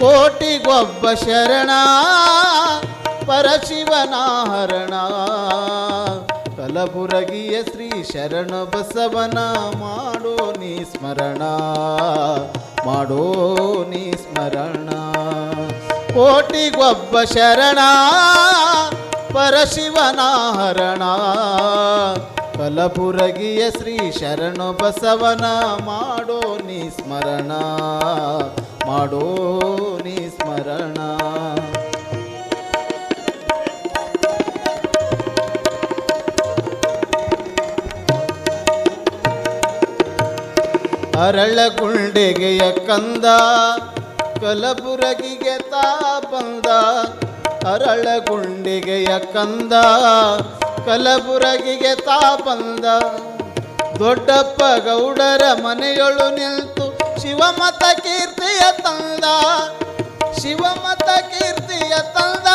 ಕೋಟಿಗೊಬ್ಬ ಶರಣ ಪರಶಿವನ ಹರಣ ಕಲಬುರಗಿಯ ಶ್ರೀ ಶರಣ ಬಸವನ, ಮಾಡೋ ನೀ ಸ್ಮರಣ, ಮಾಡೋ ನೀ ಸ್ಮರಣ. ಕೋಟಿಗೊಬ್ಬ ಶರಣ ಪರಶಿವನ ಹರಣ ಕಲಬುರಗಿಯ ಶ್ರೀ ಶರಣ ಬಸವನ ಮಾಡೋ ನೀ ಸ್ಮರಣ, ಮಾಡೋ ನೀ ಸ್ಮರಣ. ಅರಳಗುಂಡೆಗೆಯ ಕಂದ, ಕಲಬುರಗಿಗೆ ತಾ ಬಂದ. ಅರಳಗುಂಡಿಗೆಯ ಕಂದ ಕಲಬುರಗಿಗೆ ತಾ ಬಂದ. ದೊಡ್ಡಪ್ಪ ಗೌಡರ ಮನೆಯೊಳು ನಿಲ್ತು ಶಿವಮತ ಕೀರ್ತಿಯ ತಂದ. ಶಿವಮತ ಕೀರ್ತಿಯ ತಂದ.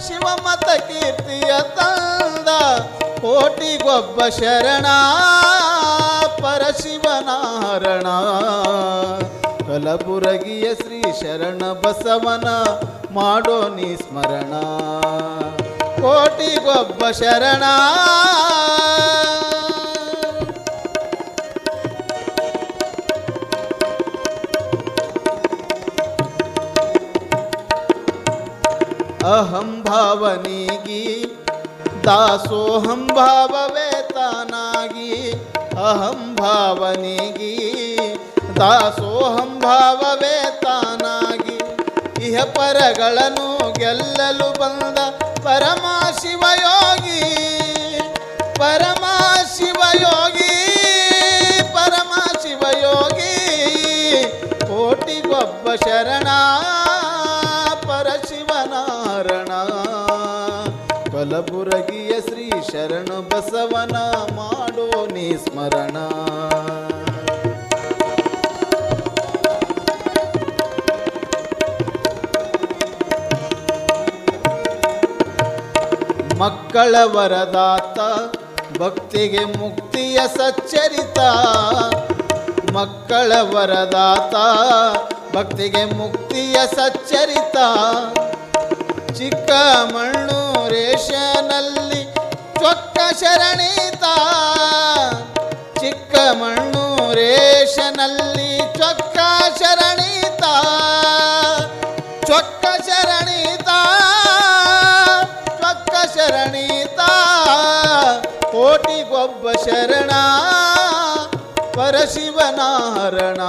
ಶಿವಮತ ಕೀರ್ತಿಯ ತಂದ. ಕೋಟಿಗೊಬ್ಬ ಶರಣ ಪರಶಿವನಾರಣ ಕಲಬುರಗಿಯ ಶ್ರೀ ಶರಣ ಬಸವನ ಮಾಡೋ ನೀ ಸ್ಮರಣ. ಕೋಟಿಗೊಬ್ಬ ಶರಣ. ಅಹಂ ಭಾವನಿಗಿ ದಾಸೋಹಂ ಭಾವವೇತನಾಗಿ. ಅಹಂ ಭಾವನಿಗಿ ದಾಸೋಹಂ ಭಾವವೇತನಾಗಿ. ಇಹ ಪರಗಳನ್ನು ಗೆಲ್ಲಲು ಬಂದ ಪರಮ ಶಿವಯೋಗಿ ಪರಮ ಶಿವಯೋಗಿ ಪರಮ ಶಿವಯೋಗಿ ಕೋಟಿಗೊಬ್ಬ ಶರಣ ಪರಶಿವನಾರಣ ಕಲಬುರಗಿಯ ಶ್ರೀ ಶರಣ ಬಸವನ ಮಾಡೋ ನೀ ಸ್ಮರಣ. ಮಕ್ಕಳ ವರದಾತ ಭಕ್ತಿಗೆ ಮುಕ್ತಿಯ ಸಚ್ಚರಿತ. ಮಕ್ಕಳ ವರದಾತ ಭಕ್ತಿಗೆ ಮುಕ್ತಿಯ ಸಚ್ಚರಿತ. ಚಿಕ್ಕಮಣ್ಣು ರೇಷನಲ್ಲಿ ಚೊಕ್ಕ ಶರಣಿತ ಕೋಟಿಗೊಬ್ಬ ಶರಣ ಪರಶಿವನಾರಣ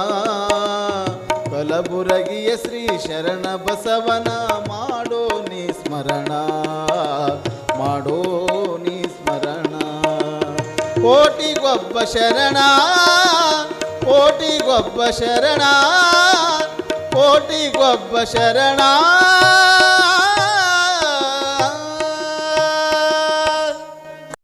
ಕಲಬುರಗಿಯ ಶ್ರೀ ಶರಣ ಬಸವನ, ಮಾಡೋ ನೀ ಸ್ಮರಣ, ಮಾಡೋ ನೀ ಸ್ಮರಣ. ಕೋಟಿಗೊಬ್ಬ ಶರಣ ಕೋಟಿಗೊಬ್ಬ ಶರಣ ಕೋಟಿಗೊಬ್ಬ ಶರಣ.